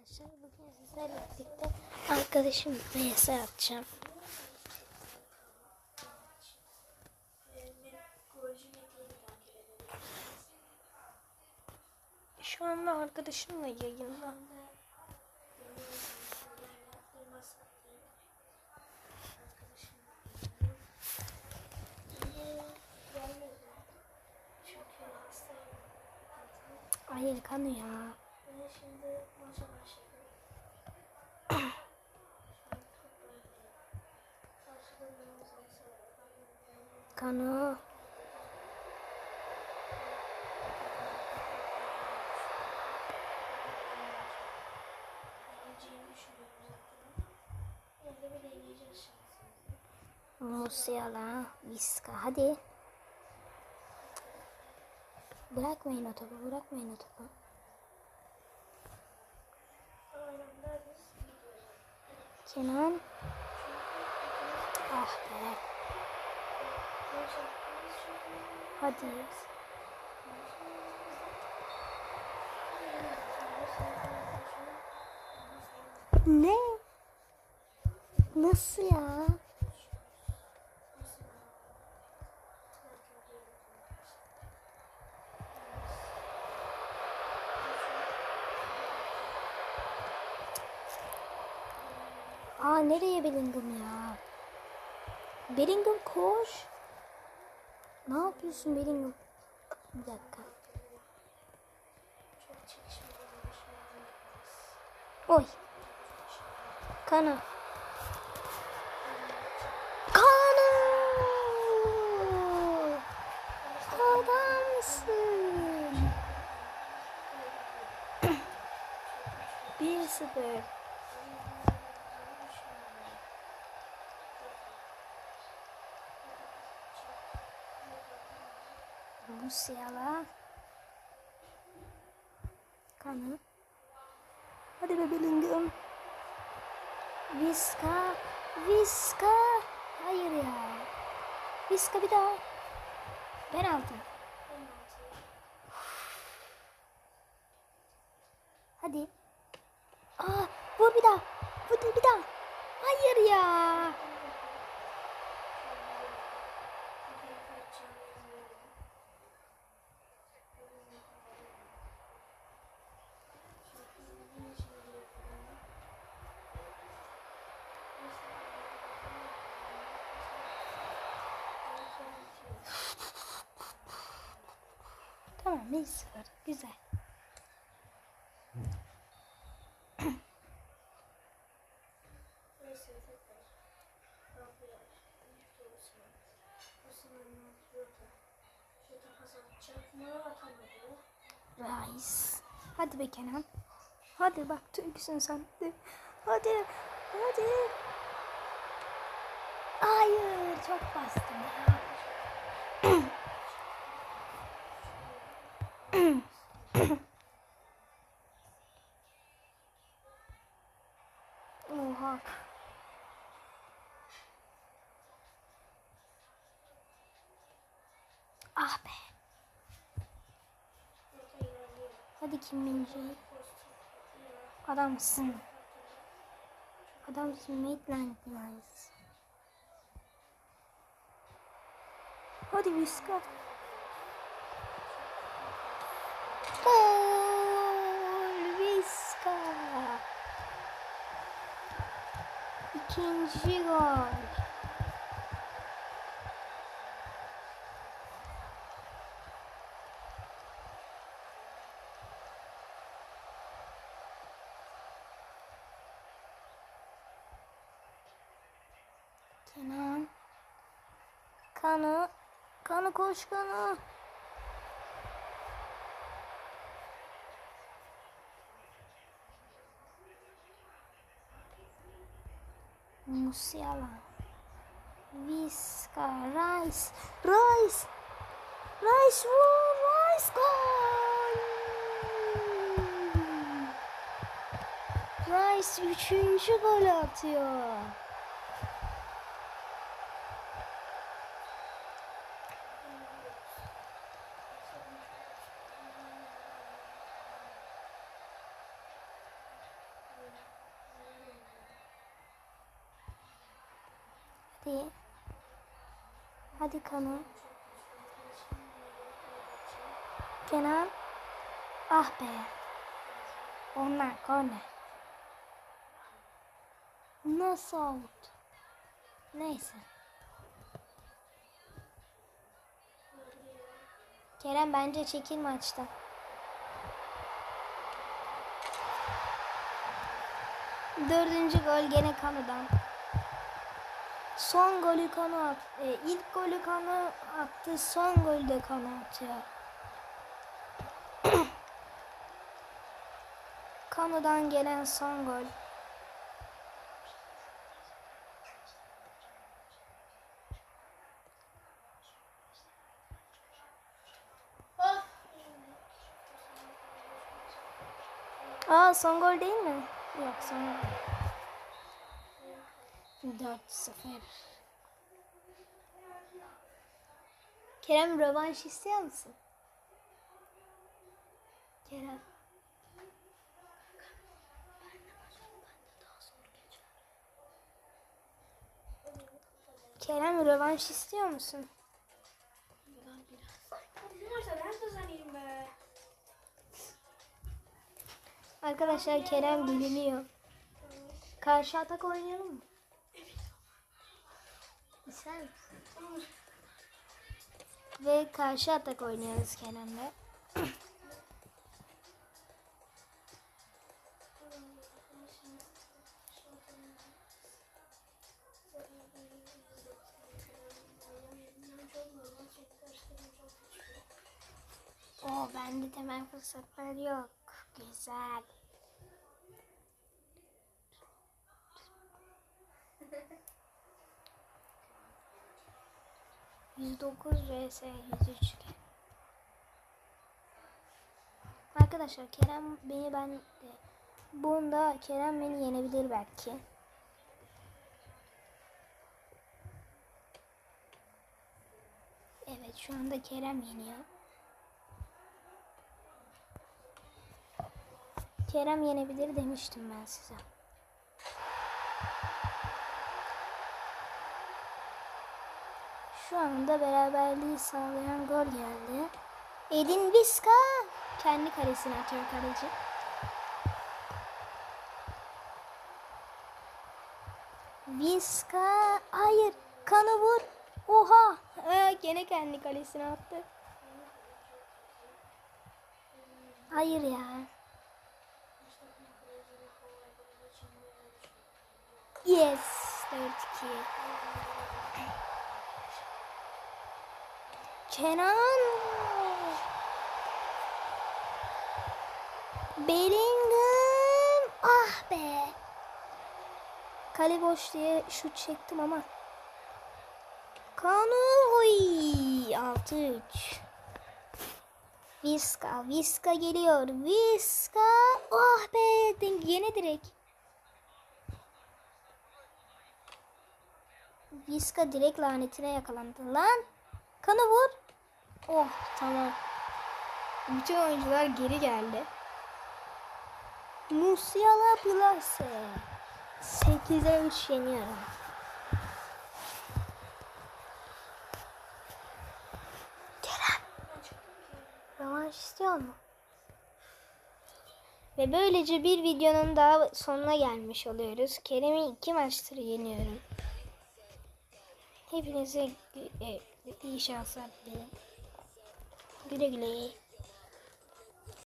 arkadaşlar. Bugün sizlerle birlikte arkadaşım VS atacağım. Şu anda arkadaşımla yayında. Hayır kanı ya. Şansımızı. Musiala. Viska. Hadi. Bırakmayın o topu. Bırakmayın o topu. Kenan. Ah be. Maç yaptığımız çok iyi. Hadi. Ne? Nasıl ya? Aa nereye Bellingham ya? Bellingham koş. Ne yapıyorsun Bellingham? Bir dakika. Bir. Oy. Kana. Kana. Adamsın. 1-0. Musiala. Kana. Hadi be Bellingham. Viska. Viska. Hayır ya. Viska bir daha. Penaltı. Hadi. Aa, vur bir daha. Vur bir daha. Hayır ya. Atacak mı? Atamadı. Rice. Hadi be Kenan. Hadi bak Türksün sen. Hadi. Hadi. Hadi. Hayır çok bastım ya. Oha. Ah be. Hadi Kim Min-jae. Adamsın. Adamsın Maitland Nice. Hadi Viska. Ikinci gol. Kenan. Kanı. Kanı koş kanı. Musiala. Viska. Rice. Rice. Rice vur. Rice gol. Rice üçüncü gol atıyor. Hadi. Hadi Kanu. Kenan. Ah be. Onlar korner. Nasıl out? Neyse. Kerem bence çekil maçta. Dördüncü gol gene Kanu'dan. Son golü Kanu attı. E, ilk golü Kanu attı. Son golü de Kanu atıyor. Kanu'dan gelen son gol. Aa son gol değil mi? Yok son gol. 4-0. Kerem rövanş istiyor musun? Kerem. Kerem rövanş istiyor musun? Arkadaşlar Kerem biliniyor. Karşı atak oynayalım mı? Misin? Ve karşı atak oynuyoruz Kerem'le. Oo bende temel fırsatlar yok. Güzel. Yüz dokuz vs yüz üç. Arkadaşlar Kerem beni ben bunda Kerem beni yenebilir belki. Evet şu anda Kerem yeniyor. Kerem yenebilir demiştim ben size. Şu anda beraberliği sağlayan gol geldi. Edin Viska kendi kalesine atıyor kaleci. Viska hayır kanı vur. Oha ee, gene kendi kalesine attı. Hayır ya. Yes. 4-2. Kenan. Bellingham. Ah be. Kale boş diye şut çektim ama. Kanu. Oy. 6-3. Viska. Viska geliyor. Viska. Ah be. Yine direkt. Viska direkt lanetine yakalandı. Lan. Kanı vur. Oh tamam. Bütün oyuncular geri geldi. Musiala Plase. 8'e 3 yeniyorum. Kerem. Rövanş istiyor mu? Ve böylece bir videonun daha sonuna gelmiş oluyoruz. Kerem'i iki maçtır yeniyorum. Hepinize e, iyi şanslar dilerim. Güle güle.